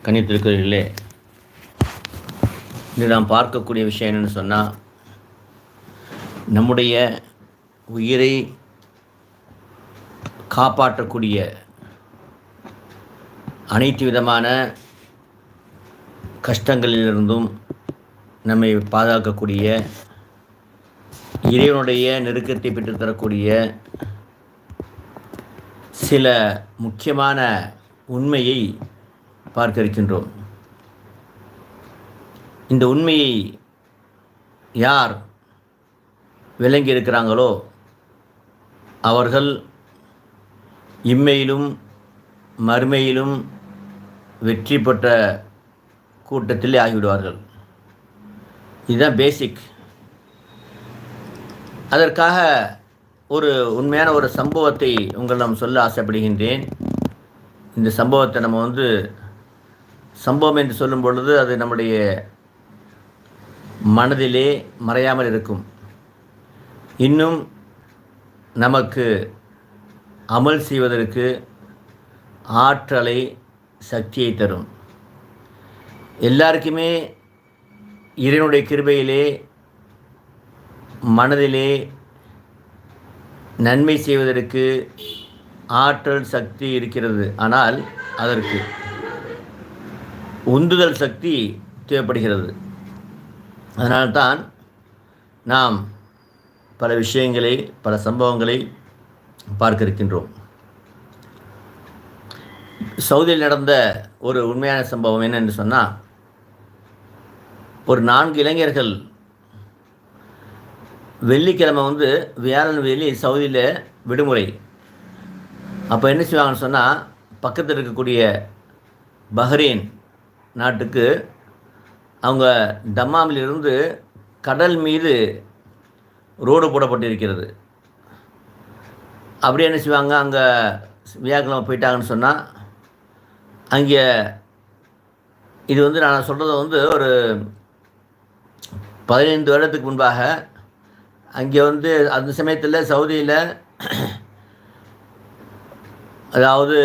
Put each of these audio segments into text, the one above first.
கணித்திருக்கிறீர்களே இது நாம் பார்க்கக்கூடிய விஷயம் என்னென்னு சொன்னால் நம்முடைய உயிரை காப்பாற்றக்கூடிய அனைத்து விதமான கஷ்டங்களிலிருந்தும் நம்மை பாதுகாக்கக்கூடிய இறைவனுடைய நெருக்கத்தை பெற்றுத்தரக்கூடிய சில முக்கியமான உண்மையை பார்க்க இருக்கின்றோம் இந்த உண்மையை யார் விளங்கி இருக்கிறாங்களோ அவர்கள் இம்மையிலும் மறுமையிலும் வெற்றி பெற்ற கூட்டத்திலே ஆகிவிடுவார்கள். இதுதான் பேசிக் அதற்காக ஒரு உண்மையான ஒரு சம்பவத்தை உங்களிடம் சொல்ல ஆசைப்படுகின்றேன். இந்த சம்பவத்தை நம்ம வந்து சம்பவம் என்று சொல்லும் பொழுது அது நம்முடைய மனதிலே மறையாமல் இருக்கும். இன்னும் நமக்கு அமல் செய்வதற்கு ஆற்றலை சக்தியை தரும். எல்லாருக்குமே இறைவனுடைய கிருபையிலே மனதிலே நன்மை செய்வதற்கு ஆற்றல் சக்தி இருக்கிறது. ஆனால் அதற்கு உந்துதல் சக்தி தேவைப்படுகிறது. அதனால்தான் நாம் பல விஷயங்களை பல சம்பவங்களை பார்க்க இருக்கின்றோம் சவுதியில் நடந்த ஒரு உண்மையான சம்பவம் என்னென்று சொன்னால் ஒரு நான்கு இளைஞர்கள் வெள்ளிக்கிழமை வந்து வியாழன் வெள்ளி சவுதியில் விடுமுறை. அப்போ என்ன செய்வாங்கன்னு சொன்னால் பக்கத்தில் இருக்கக்கூடிய பஹ்ரீன் நாட்டுக்கு அவங்க தம்மாமிலிருந்து கடல் மீது ரோடு போடப்பட்டிருக்கிறது. அப்படியே என்ன செய்வாங்க? அங்கே வியாக்கிழமை போயிட்டாங்கன்னு சொன்னால் அங்கே இது வந்து நான் சொல்கிறது வந்து ஒரு பதினைந்து வருடத்துக்கு முன்பாக அங்கே வந்து அந்த சமயத்தில் சவுதியில் அதாவது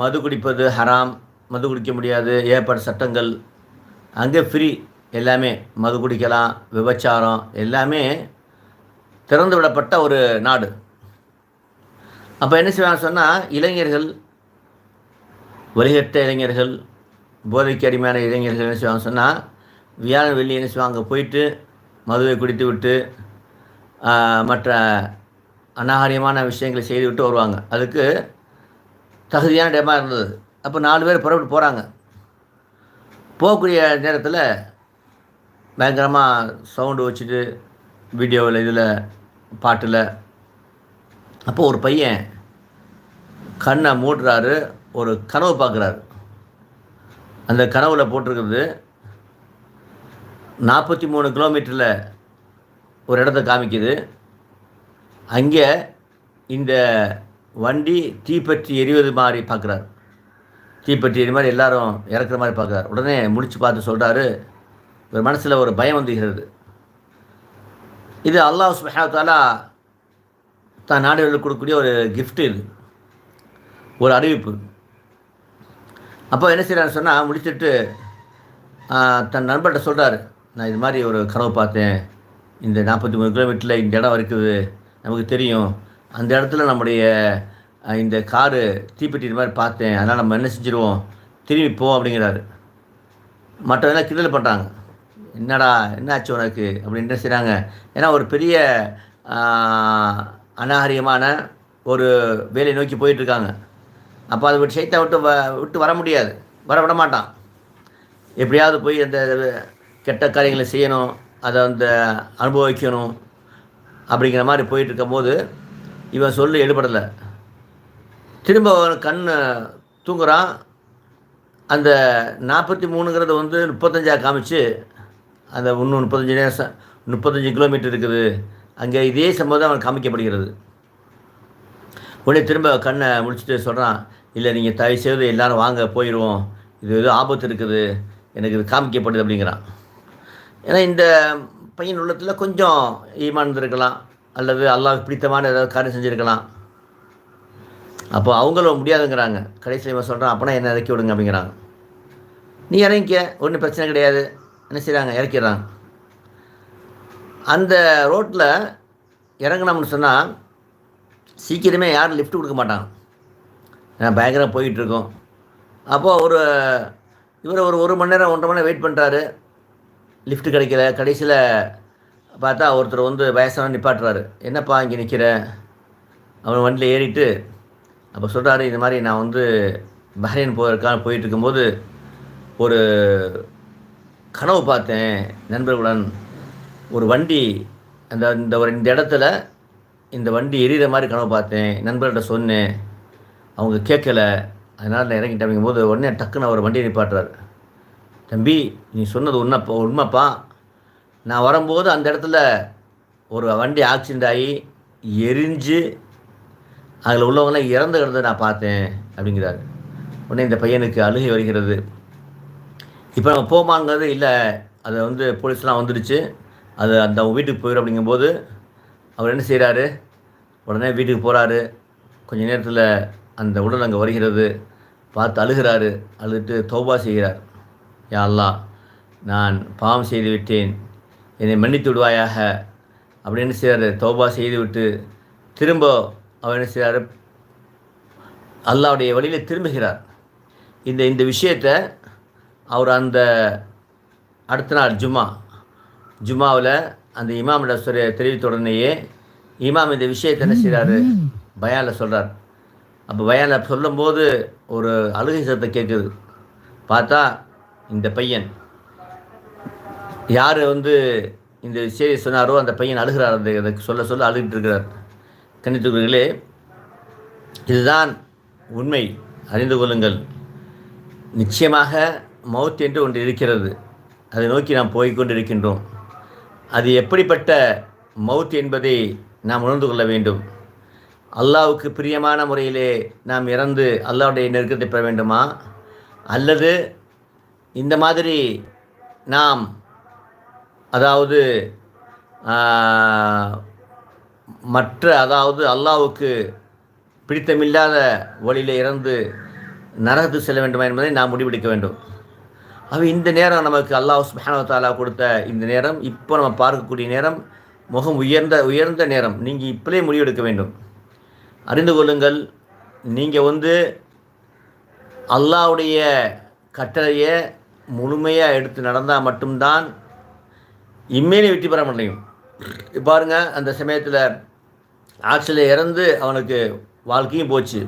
மது குடிப்பது ஹராம். மது குடிக்க முடியாது ஏற்பட்ட சட்டங்கள் அங்கே ஃப்ரீ எல்லாமே மது குடிக்கலாம் விபச்சாரம் எல்லாமே திறந்து விடப்பட்ட ஒரு நாடு. அப்போ என்ன செய்வாங்க சொன்னால் இளைஞர்கள் வழிகட்ட இளைஞர்கள் போதைக்கு அடிமையான இளைஞர்கள் என்ன செய்வாங்க சொன்னால் வியாழன் வெள்ளி என்ன செய்வாங்க போயிட்டு மதுவை குடித்து விட்டு மற்ற அநாகரியமான விஷயங்களை செய்துவிட்டு வருவாங்க. அதுக்கு தகுதியான இடமா இருந்தது. அப்போ நாலு பேர் புறப்பட்டு போகிறாங்க போகக்கூடிய நேரத்தில் பயங்கரமாக சவுண்டு வச்சுட்டு வீடியோவில் இதில் பாட்டில். அப்போ ஒரு பையன் கண்ணை மூடுறாரு ஒரு கனவு பார்க்குறாரு. அந்த கனவில் போட்டிருக்கிறது நாற்பத்தி மூணு கிலோமீட்டரில் ஒரு இடத்த காமிக்குது. அங்கே இந்த வண்டி தீப்பற்றி எரிவது மாதிரி பார்க்குறாரு. தீப்பெட்டி இது மாதிரி எல்லாரும் இறக்குற மாதிரி பார்க்குறாரு. உடனே முடிச்சு பார்த்து சொல்கிறாரு ஒரு மனசில் ஒரு பயம் வந்துகிறது. இது அல்லாஹ் சுஹாத்தாலா தான் நாடுகளுக்கு கொடுக்கக்கூடிய ஒரு கிஃப்ட் இது. ஒரு அறிவிப்பு. அப்போ என்ன செய்கிறான்னு சொன்னால் முடிச்சுட்டு தன் நண்பர்கிட்ட சொல்கிறாரு நான் இது மாதிரி ஒரு கனவு பார்த்தேன். இந்த நாற்பத்தி மூணு கிலோமீட்டரில் இந்த இடம் இருக்குது. நமக்கு தெரியும். அந்த இடத்துல நம்முடைய இந்த காரு தீப்பெட்டி மாதிரி பார்த்தேன். அதனால் நம்ம என்ன செஞ்சுருவோம்? திரும்பி போவோம் அப்படிங்கிறாரு. மற்றவெல்லாம் கிண்டல் பண்ணுறாங்க என்னடா என்னாச்சு உனக்கு? அப்படின்னு என்ன செய்கிறாங்க ஏன்னா ஒரு பெரிய அநாகரிகமான ஒரு வேலையை நோக்கி போயிட்டுருக்காங்க. அப்போ அதை விட்டு சைத்தா விட்டு வ விட்டு வர முடியாது. வர விட மாட்டான். எப்படியாவது போய் அந்த கெட்ட காரியங்களை செய்யணும். அதை அந்த அனுபவிக்கணும். அப்படிங்கிற மாதிரி போயிட்டு இருக்கும்போது இவன் சொல்லி எடுபடலை. திரும்ப கண் தூங்குறான். அந்த நாற்பத்தி மூணுங்கிறத வந்து முப்பத்தஞ்சாக காமிச்சு அந்த இன்னும் முப்பத்தஞ்சு நேரம் முப்பத்தஞ்சு கிலோமீட்டர் இருக்குது. அங்கே இதே சம்பவம் அவன் காமிக்கப்படுகிறது. உடனே திரும்ப கண்ணை முடிச்சுட்டு சொல்கிறான் இல்லை நீங்கள் தயவு செய்து எல்லோரும் வாங்க போயிடுவோம் இது எதுவும் ஆபத்து இருக்குது. எனக்கு இது காமிக்கப்படுது அப்படிங்கிறான். ஏன்னா இந்த பையன் உள்ளத்தில் கொஞ்சம் ஈமான் இருந்திருக்கலாம். அல்லது அல்லாஹ் பிடித்தமான ஏதாவது காரியம் செஞ்சுருக்கலாம். அப்போ அவங்களும் முடியாதுங்கிறாங்க. கடைசியில் இவன் சொல்கிறான் அப்போனா என்ன இறக்கி விடுங்க அப்படிங்கிறாங்க. நீ இறங்கிக்க ஒன்றும் பிரச்சனை கிடையாது. என்ன செய்கிறாங்க இறக்கிடுறாங்க. அந்த ரோட்டில் இறங்கினோம்னு சொன்னால் சீக்கிரமே யாரும் லிஃப்ட் கொடுக்க மாட்டாங்க. நான் பயங்கரமாக போயிட்டுருக்கோம் அப்போது ஒரு இவர் ஒரு ஒரு மணி நேரம் ஒன்றரை மணி நேரம் வெயிட் பண்ணுறாரு லிஃப்ட் கிடைக்கல. கடைசியில் பார்த்தா ஒருத்தர் வந்து வயசான நிப்பாட்டுறாரு. என்னப்பா இங்கே நிற்கிற அவன் வண்டியில் ஏறிட்டு அப்போ சொல்கிறாரு இந்த மாதிரி நான் வந்து பஹ்ரைன் போகிறதுக்காக போயிட்டு இருக்கும்போது ஒரு கனவு பார்த்தேன் நண்பர்களுடன். ஒரு வண்டி அந்த இந்த ஒரு இந்த இடத்துல இந்த வண்டி எரியிற மாதிரி கனவு பார்த்தேன் நண்பர்கிட்ட சொன்னேன். அவங்க கேட்கல. அதனால் நான் இறங்கிட்டேன். அப்படிங்கும்போது உடனே டக்குன்னு அவர் வண்டியை நிப்பாட்டுறாரு. தம்பி நீ சொன்னது உண்மைப்பா உண்மைப்பா. நான் வரும்போது அந்த இடத்துல ஒரு வண்டி ஆக்சிடெண்ட் ஆகி எரிஞ்சு அதில் உள்ளவங்களாம் இறந்து கிடந்ததை நான் பார்த்தேன் அப்படிங்கிறாரு. உடனே இந்த பையனுக்கு அழுகை வருகிறது. இப்போ நம்ம போமாங்கிறது இல்லை அதை வந்து போலீஸ்லாம் வந்துடுச்சு. அது அந்த வீட்டுக்கு போயிடும் அப்படிங்கும்போது அவர் என்ன செய்கிறாரு உடனே வீட்டுக்கு போகிறாரு கொஞ்ச நேரத்தில் அந்த உடல் அங்கே வருகிறது. பார்த்து அழுகிறாரு. அழுதுட்டு தௌபா செய்கிறார். யா அல்லாஹ் நான் பாவம் செய்து விட்டேன். என்னை மன்னித்து விடுவாயாக அப்படின்னு செய்கிறாரு தௌபா செய்துவிட்டு திரும்ப அவர் என்ன செய்கிறாரு அல்லாவுடைய வழியில் திரும்புகிறார். இந்த இந்த விஷயத்தை அவர் அந்த அடுத்த நாள் ஜும்மா ஜும்மாவில் அந்த இமாமிட சொல்ல தெரிவித்த உடனேயே இமாம் இந்த விஷயத்தை என்ன செய்கிறாரு பயானில் சொல்கிறார் அப்போ பயானில் சொல்லும்போது ஒரு அழுகை சத்தம் கேட்குது. பார்த்தா இந்த பையன் யார் வந்து இந்த செய்தி சொன்னாரோ அந்த பையன் அழுகிறார். அந்த சொல்ல சொல்ல அழுகிட்டு இருக்கிறார். கணித்துக்குள்ளே இதுதான் உண்மை. அறிந்து கொள்ளுங்கள். நிச்சயமாக மவுத் என்று ஒன்று இருக்கிறது. அதை நோக்கி நாம் போய்க்கொண்டு இருக்கின்றோம் அது எப்படிப்பட்ட மவுத் என்பதை நாம் உணர்ந்து கொள்ள வேண்டும். அல்லாவுக்கு பிரியமான முறையிலே நாம் இறந்து அல்லாவுடைய நெருக்கத்தை பெற வேண்டுமா? அல்லது இந்த மாதிரி நாம் அதாவது மற்ற அதாவது அல்லாவுக்கு பிடித்தமில்லாத வழியில் இறந்து நரகத்து செல்ல வேண்டுமா என்பதை நாம் முடிவெடுக்க வேண்டும். அவ இந்த நேரம் நமக்கு அல்லாஹ் சுப்ஹானஹு தாலா கொடுத்த இந்த நேரம் இப்போ நம்ம பார்க்கக்கூடிய நேரம் முகம் உயர்ந்த உயர்ந்த நேரம். நீங்கள் இப்போலே முடிவெடுக்க வேண்டும். அறிந்து கொள்ளுங்கள் நீங்கள் வந்து அல்லாஹ்வுடைய கட்டளையை முழுமையாக எடுத்து நடந்தால் மட்டும்தான் இம்மேனி வெற்றி பெற முடியும். பாருங்க அந்த சமயத்தில் ஆட்சியில் இறந்து அவனுக்கு வாழ்க்கையும் போச்சு.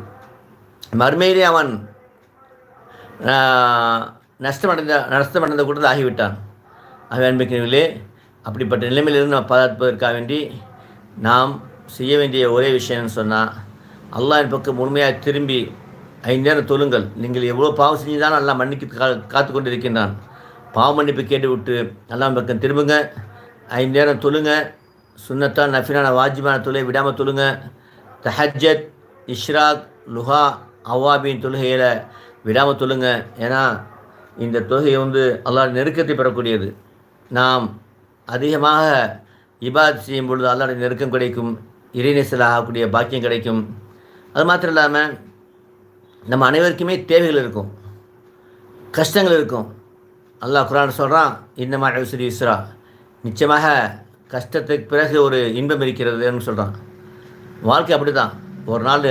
மறுமையிலே அவன் நஷ்டமடைந்த நஷ்டமடைந்த கூட்டத்தில் ஆகிவிட்டான். ஆகவே அன்பிக்கிறீர்களே அப்படிப்பட்ட நிலைமையிலிருந்து நம்ம பாதுகாப்பதற்காக வேண்டி நாம் செய்ய வேண்டிய ஒரே விஷயம்னு சொன்னால் அல்லாஹ்வின் பக்கம் முழுமையாக திரும்பி ஐந்து நேரம் தொழுங்கள். நீங்கள் எவ்வளோ பாவம் செஞ்சுதான் நல்லா மன்னிக்கு கா காத்து கொண்டு இருக்கின்றான் பாவ மன்னிப்பு கேட்டு விட்டு பக்கம் திரும்புங்க. ஐந்து நேரம் தொழுங்க. சுன்னத்தான் நஃபினான வாஜிமான தொழுகை விடாமல் தொழுங்க. தஹஜத் இஷ்ராக் லுஹா அவாபின் தொழுகையில் விடாமல் தொழுங்க. ஏன்னா இந்த தொழுகை வந்து அல்லா நெருக்கத்தை பெறக்கூடியது. நாம் அதிகமாக இபாத் செய்யும் பொழுது அல்லாட நெருக்கம் கிடைக்கும். இறைநேசல் ஆகக்கூடிய பாக்கியம் கிடைக்கும். அது மாத்திரம் இல்லாமல் நம்ம அனைவருக்குமே தேவைகள் இருக்கும். கஷ்டங்கள் இருக்கும். அல்லாஹ் குரான் சொல்கிறான் இந்த மாதிரி ஸ்ரீ இஸ்ரா. நிச்சயமாக கஷ்டத்துக்கு பிறகு ஒரு இன்பம் இருக்கிறதுன்னு சொல்கிறான் வாழ்க்கை அப்படி தான் ஒரு நாள்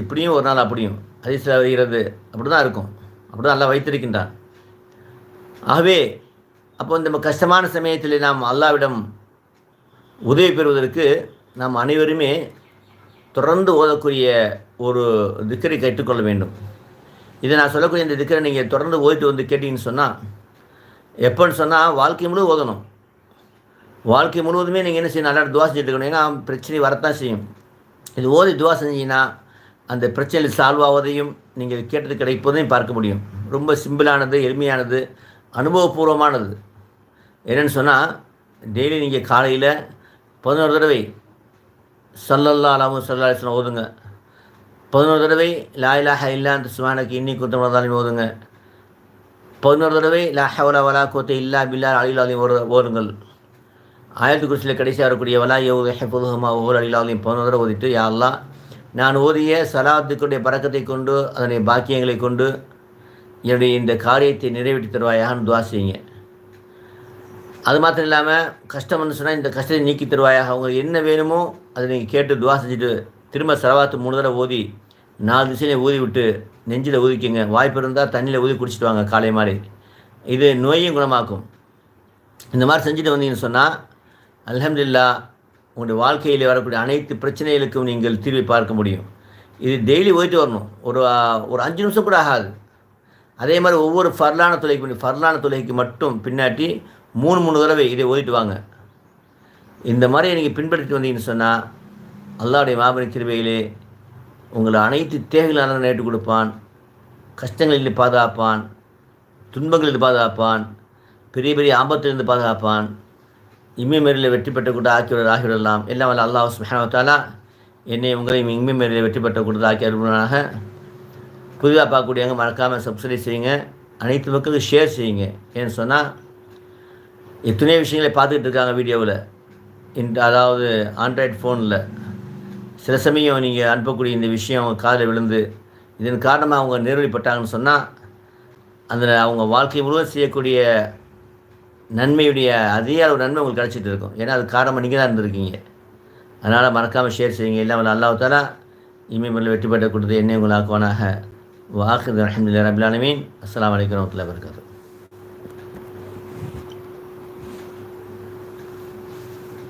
இப்படியும் ஒரு நாள் அப்படியும். அதிசல வருகிறது அப்படி தான் இருக்கும். அப்படி தான் நல்லா வைத்திருக்கின்றான். ஆகவே அப்போ இந்த கஷ்டமான சமயத்தில் நாம் அல்லாவிடம் உதவி பெறுவதற்கு நாம் அனைவருமே தொடர்ந்து ஓதக்கூடிய ஒரு திக்கரை கற்றுக்கொள்ள வேண்டும். இதை நான் சொல்லக்கூடிய இந்த திக்கரை நீங்கள் தொடர்ந்து ஓதிட்டு வந்து கேட்டீங்கன்னு சொன்னால் எப்போன்னு சொன்னால் வாழ்க்கை முழு ஓதணும். வாழ்க்கை முழுவதுமே நீங்கள் என்ன செய்யணும்? நல்லா துவா செஞ்சுட்டு இருக்கணும். ஏன்னா பிரச்சனை வரத்தான் செய்யும். இது ஓதி துவா செஞ்சீங்கன்னா அந்த பிரச்சனையில் சால்வ் ஆவதையும் நீங்கள் கேட்டது கிடைப்பதையும் பார்க்க முடியும். ரொம்ப சிம்பிளானது எளிமையானது அனுபவபூர்வமானது. என்னென்னு சொன்னால் டெய்லி நீங்கள் காலையில் பதினோரு தடவை சல்லல்லா அலாமு சல்லா ஓதுங்க. பதினோரு தடவை லா இலாஹ இல்லா அந்த சுமானக்கு இன்னி குத்தமதாலும் ஓதுங்க. பதினோரு தடவை லா ஹவலா வலா கோத்தை இல்லா பில்லா அலிலாலையும் ஓடு ஓதுங்கள். ஆயிரத்து குறிச்சியில் கடைசியாக வரக்கூடிய வலா யோக ஹெஃபுதுஹமா ஒவ்வொரு அலிலாலையும் பதினோரு தடவை ஓதிட்டு யாரெல்லாம் நான் ஓதிய சலாத்துக்குடைய பறக்கத்தை கொண்டு அதனுடைய பாக்கியங்களை கொண்டு என்னுடைய இந்த காரியத்தை நிறைவேற்றி தருவாயாகன்னு துவா செய்யுங்க. அது மாத்திரம் இல்லாமல் கஷ்டம் சொன்னால் இந்த கஷ்டத்தை நீக்கி தருவாயாக அவங்களுக்கு என்ன வேணுமோ அதை நீங்கள் கேட்டு துவா செஞ்சுட்டு திரும்ப செலவாத்து மூணு தடவை ஓதி நாலு திசையிலையும் ஊதி விட்டு நெஞ்சில் ஊதிக்கோங்க. வாய்ப்பு இருந்தால் தண்ணியில் ஊதி குடிச்சிட்டு வாங்க காலை மாதிரி இது நோயும் குணமாக்கும். இந்த மாதிரி செஞ்சுட்டு வந்தீங்கன்னு சொன்னால் அலமதுல்லா உங்களுடைய வாழ்க்கையில் வரக்கூடிய அனைத்து பிரச்சனைகளுக்கும் நீங்கள் தீர்வை பார்க்க முடியும். இது டெய்லி போயிட்டு வரணும். ஒரு ஒரு அஞ்சு நிமிஷம் கூட ஆகாது. அதே மாதிரி ஒவ்வொரு ஃபர்லான தொலைக்கு ஃபர்லான தொலைக்கு மட்டும் பின்னாட்டி மூணு மூணு தடவை இதை ஓதிட்டு வாங்க. இந்த மாதிரி நீங்கள் பின்பற்றி வந்தீங்கன்னு சொன்னால் அல்லாவுடைய மாபெரும் கிருபையிலே உங்களை அனைத்து தேவைகளான நேற்று கொடுப்பான். கஷ்டங்களில் பாதுகாப்பான். துன்பங்களில் பாதுகாப்பான். பெரிய பெரிய ஆபத்திலிருந்து பாதுகாப்பான். இம்மைமேரில் வெற்றி பெற்ற கூட ஆக்கிவிட ஆகிவிடலாம் எல்லாம் வல்ல அல்லாஹ் சுஹானத்தாலா என்னை உங்களையும் இம்மைமேரில் வெற்றி பெற்ற கூட ஆக்கி அருள்வனாக. புதிதாக பார்க்கக்கூடியவங்க மறக்காமல் சப்ஸ்கிரைப் செய்யுங்க. அனைத்து மக்களுக்கும் ஷேர் செய்யுங்க. ஏன்னு சொன்னால் எத்தனையோ விஷயங்களை பார்த்துக்கிட்டு இருக்காங்க வீடியோவில். இன் அதாவது ஆண்ட்ராய்ட் ஃபோனில் சில சமயம் நீங்கள் அனுப்பக்கூடிய இந்த விஷயம் அவங்க காதில் விழுந்து இதன் காரணமாக அவங்க நேர்வழிப்பட்டாங்கன்னு சொன்னால் அந்த அவங்க வாழ்க்கை முழுவதும் செய்யக்கூடிய நன்மையுடைய அதிக அளவு நன்மை உங்களுக்கு கிடச்சிட்டு இருக்கும். ஏன்னா அது காரணமாக நீங்கள் தான் இருந்திருக்கீங்க. அதனால் மறக்காமல் ஷேர் செய்யுங்க. எல்லாம் அல்லாஹாலா இமயமல்ல வெற்றி பெற்ற கொடுத்து என்னை உங்களாக்குவானாக. வாக்கு அஹமதுல்லா ரபிலானமீன் அஸ்லாம் வலைக்கம் வரமத்துல வரகாத்து